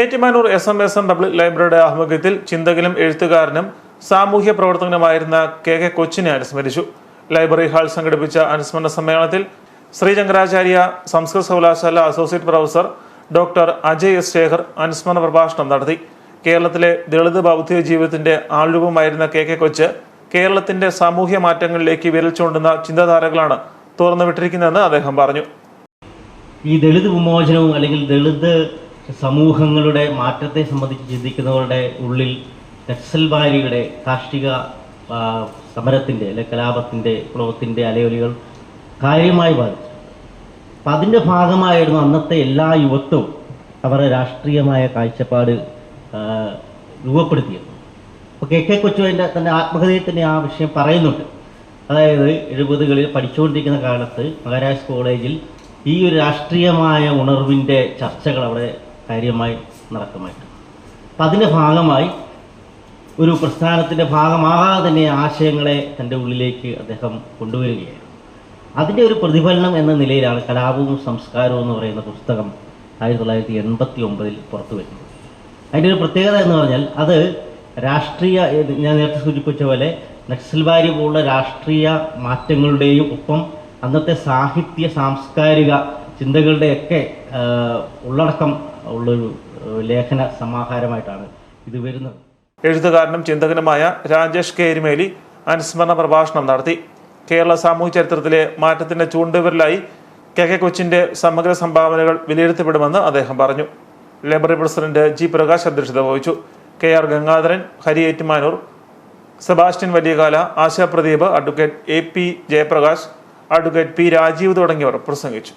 Ettumanoor S M S M public ലൈബ്രറിയുടെ ആഭിമുഖ്യത്തിൽ ചിന്തകനും എഴുത്തുകാരനും സാമൂഹ്യ പ്രവർത്തകനുമായിരുന്ന കെ കെ കൊച്ചിനെ അനുസ്മരിച്ചു. ലൈബ്രറി ഹാൾ സംഘടിപ്പിച്ച അനുസ്മരണ സമ്മേളനത്തിൽ ശ്രീചങ്കരാചാര്യ സംസ്കൃത സർവകലാശാല associate professor doctor Ajay S Sekhar അനുസ്മരണ പ്രഭാഷണം നടത്തി. കേരളത്തിലെ ദളിത് ബൗദ്ധിക ജീവിതത്തിന്റെ ആൾരൂപമായിരുന്ന കെ കെ കൊച്ച് കേരളത്തിന്റെ സാമൂഹ്യ മാറ്റങ്ങളിലേക്ക് വിരൽ ചൂണ്ടുന്ന ചിന്താധാരകളാണ് തുറന്നുവിട്ടിരിക്കുന്നതെന്ന് അദ്ദേഹം പറഞ്ഞു. ഈ ദളിത് വിമോചനവും അല്ലെങ്കിൽ ദളിത് സമൂഹങ്ങളുടെ മാറ്റത്തെ സംബന്ധിച്ച് ചിന്തിക്കുന്നവരുടെ ഉള്ളിൽ നക്സൽവാരിയുടെ കാർഷിക സമരത്തിന്റെ അല്ലെ കലാപത്തിന്റെ വിപ്ലവത്തിന്റെ അലയൊലികൾ കാര്യമായി ബാധിച്ചു. അപ്പം അതിന്റെ ഭാഗമായിരുന്നു അന്നത്തെ എല്ലാ യുവത്വവും അവരുടെ രാഷ്ട്രീയമായ കാഴ്ചപ്പാട് രൂപപ്പെടുത്തിയത്. അപ്പോൾ കെ കെ കൊച്ചു അതിന്റെ തന്റെ ആത്മകഥയിൽ തന്നെ ആ വിഷയം പറയുന്നുണ്ട്. അതായത് എഴുപതുകളിൽ പഠിച്ചുകൊണ്ടിരിക്കുന്ന കാലത്ത് മഹാരാജ് കോളേജിൽ ഈ ഒരു രാഷ്ട്രീയമായ ഉണർവിന്റെ ചർച്ചകൾ അവിടെ കാര്യമായി നടക്കുമായിരുന്നു അപ്പം അതിന്റെ ഭാഗമായി ഒരു പ്രസ്ഥാനത്തിന്റെ ഭാഗമാകാതെ തന്നെ ആശയങ്ങളെ തന്റെ ഉള്ളിലേക്ക് അദ്ദേഹം കൊണ്ടുവരികയായിരുന്നു അതിന്റെ ഒരു പ്രതിഫലനം എന്ന നിലയിലാണ് കലാപവും സംസ്കാരവും എന്ന് പറയുന്ന പുസ്തകം ആയിരത്തി തൊള്ളായിരത്തി എൺപത്തി ഒമ്പതിൽ പുറത്തു വരുന്നത്. അതിന്റെ ഒരു പ്രത്യേകത എന്ന് പറഞ്ഞാൽ അത് രാഷ്ട്രീയ ഞാൻ നേരത്തെ സൂചിപ്പിച്ച പോലെ നക്സൽബാരി പോലുള്ള രാഷ്ട്രീയ മാറ്റങ്ങളുടെയും ഒപ്പം അന്നത്തെ സാഹിത്യ സാംസ്കാരിക ചിന്തകളുടെയൊക്കെ ഉള്ളടക്കം ഉള്ളൊരു ലേഖന സമാഹാരമായിട്ടാണ് ഇത് വരുന്നത്. എഴുത്തുകാരനും ചിന്തകനുമായ രാജേഷ് കെ എരുമേലി അനുസ്മരണ പ്രഭാഷണം നടത്തി. കേരള സാമൂഹ്യ ചരിത്രത്തിലെ മാറ്റത്തിന്റെ ചൂണ്ടുവിരലായി കെ കെ കൊച്ചിന്റെ സമഗ്ര സംഭാവനകൾ വിലയിരുത്തപ്പെടുമെന്ന് അദ്ദേഹം പറഞ്ഞു. ലൈബ്രറി പ്രസിഡന്റ് ജി പ്രകാശ് അധ്യക്ഷത വഹിച്ചു. K R Gangadharan Hari Ettumanoor Sebastian Valiyakala Asha Pradeep advocate A P Jayaprakash advocate P Rajeev തുടങ്ങിയവർ പ്രസംഗിച്ചു.